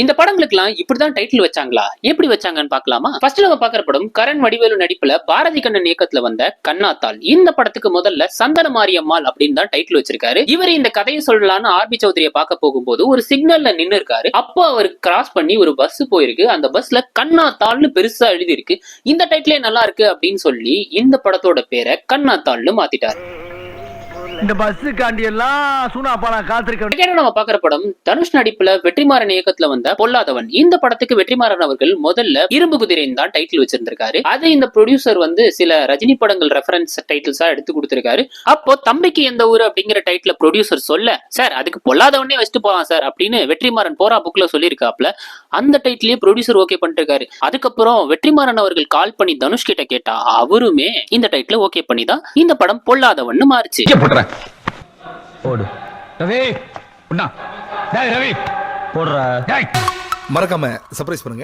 இந்த படங்களுக்குலாம் இப்படிதான் டைட்டில் வச்சாங்களா? எப்படி வச்சாங்கன்னு பாக்கலாமா ஃபர்ஸ்ட் நம்ம பாக்குற படம் கரண் வடிவேலு நடிப்புல பாரதி கண்ணன் இயக்கத்துல வந்த கண்ணாத்தாள். இந்த படத்துக்கு முதல்ல சந்தன மாரியம்மாள் அப்படின்னு தான் டைட்டில் வச்சிருக்காரு. இவர் இந்த கதையை சொல்லலாம்னு ஆர்பி சௌத்ரிய பார்க்க போகும்போது ஒரு சிக்னல்ல நின்னு இருக்காரு அப்போ அவர் கிராஸ் பண்ணி ஒரு பஸ் போயிருக்கு. அந்த பஸ்ல கண்ணாத்தாள்னு பெருசா எழுதி இருக்கு இந்த டைட்டிலே நல்லா இருக்கு அப்படின்னு சொல்லி இந்த படத்தோட பேரை கண்ணாத்தாள்னு மாத்திட்டாரு. இந்த பஸ் காண்டி எல்லாம் சூனா பாலா காத்திருக்க செகண்ட் நம்ம பாக்குற படம் தனுஷ் நடிப்புல வெற்றிமாறன் இயக்கத்துல வந்த பொல்லாதவன். இந்த படத்துக்கு வெற்றிமாறன் அவர்கள் முதல்ல இரும்பு குதிரைன்னு தான் டைட்டில் வச்சிருந்திருக்காரு. அது இந்த ப்ரொடியூசர் வந்து சில ரஜினி படங்கள் ரெஃபரன்ஸ் டைட்டில்ஸா எடுத்து கொடுத்திருக்காரு. அப்போ தம்பிக்கு எந்த ஊரு அப்படிங்கிற டைட்டில் ப்ரொடியூசர் சொல்ல சார் அதுக்கு பொல்லாதவனே வச்சுட்டு போவான் சார் அப்படின்னு வெற்றிமாறன் போரா புக்ல சொல்லியிருக்காப்ல அந்த டைட்டிலே ப்ரொடியூசர் ஓகே பண்ணிருக்காரு அதுக்கப்புறம் வெற்றிமாறன் அவர்கள் கால் பண்ணி தனுஷ் கிட்ட கேட்டா அவருமே இந்த டைட்டில ஓகே பண்ணி தான் இந்த படம் பொல்லாதவன்னு மாறுச்சு. போடு. ரவி உண்ணா. டேய் ரவி. போடுற. டேய். மறக்காம சர்ப்ரைஸ் பண்ணுங்க.